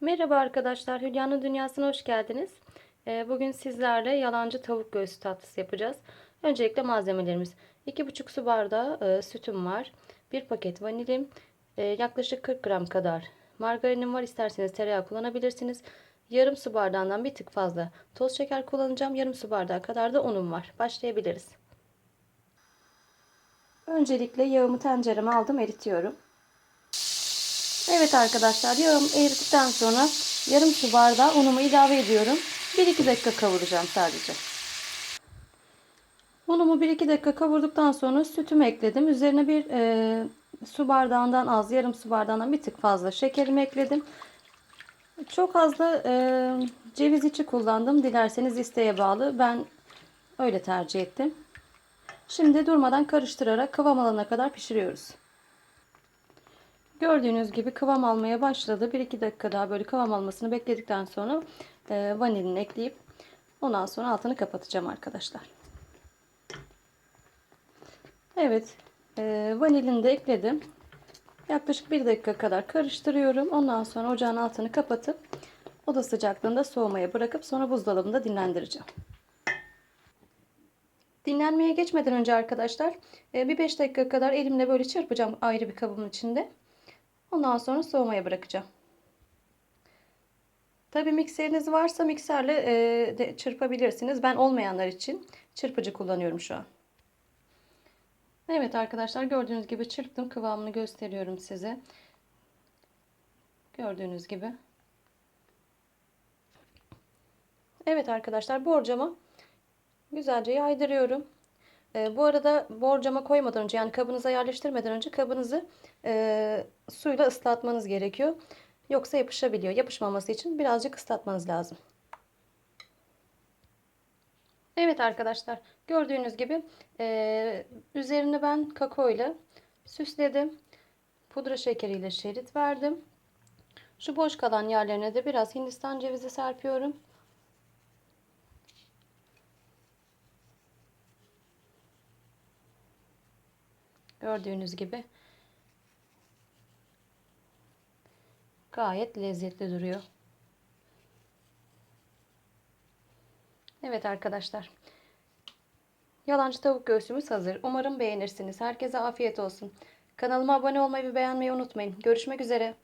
Merhaba arkadaşlar, Hülya'nın Dünyası'na hoş geldiniz. Ee, Bugün sizlerle yalancı tavuk göğsü tatlısı yapacağız. Öncelikle malzemelerimiz. 2,5 su bardağı e, sütüm var. 1 paket vanilim. e, Yaklaşık 40 gram kadar margarinim var. İsterseniz tereyağı kullanabilirsiniz. Yarım su bardağından bir tık fazla toz şeker kullanacağım. Yarım su bardağı kadar da unum var. Başlayabiliriz. Öncelikle yağımı tencereme aldım, eritiyorum. Evet arkadaşlar yağım eridikten sonra yarım su bardağı unumu ilave ediyorum. 1-2 dakika kavuracağım sadece. Unumu 1-2 dakika kavurduktan sonra sütümü ekledim. Üzerine bir e, su bardağından az, yarım su bardağından bir tık fazla şekerimi ekledim. Çok az da e, ceviz içi kullandım. Dilerseniz isteğe bağlı. Ben öyle tercih ettim. Şimdi durmadan karıştırarak kıvam alana kadar pişiriyoruz. Gördüğünüz gibi kıvam almaya başladı. 1-2 dakika daha böyle kıvam almasını bekledikten sonra e, vanilini ekleyip ondan sonra altını kapatacağım arkadaşlar. Evet e, vanilini de ekledim. Yaklaşık 1 dakika kadar karıştırıyorum. Ondan sonra ocağın altını kapatıp oda sıcaklığında soğumaya bırakıp sonra buzdolabında dinlendireceğim. Dinlenmeye geçmeden önce arkadaşlar e, bir 5 dakika kadar elimle böyle çırpacağım ayrı bir kabımın içinde. Ondan sonra soğumaya bırakacağım. Tabi mikseriniz varsa mikserle e, de çırpabilirsiniz. Ben olmayanlar için çırpıcı kullanıyorum şu an. Evet arkadaşlar gördüğünüz gibi çırptım. Kıvamını gösteriyorum size. Gördüğünüz gibi. Evet arkadaşlar borcama güzelce yaydırıyorum. E, bu arada borcama koymadan önce yani kabınıza yerleştirmeden önce kabınızı e, suyla ıslatmanız gerekiyor. Yoksa yapışabiliyor. Yapışmaması için birazcık ıslatmanız lazım. Evet arkadaşlar gördüğünüz gibi e, üzerini ben kakao ile süsledim. Pudra şekeriyle şerit verdim. Şu boş kalan yerlerine de biraz hindistan cevizi serpiyorum. Gördüğünüz gibi gayet lezzetli duruyor. Evet arkadaşlar. Yalancı tavuk göğsümüz hazır. Umarım beğenirsiniz. Herkese afiyet olsun. Kanalıma abone olmayı ve beğenmeyi unutmayın. Görüşmek üzere.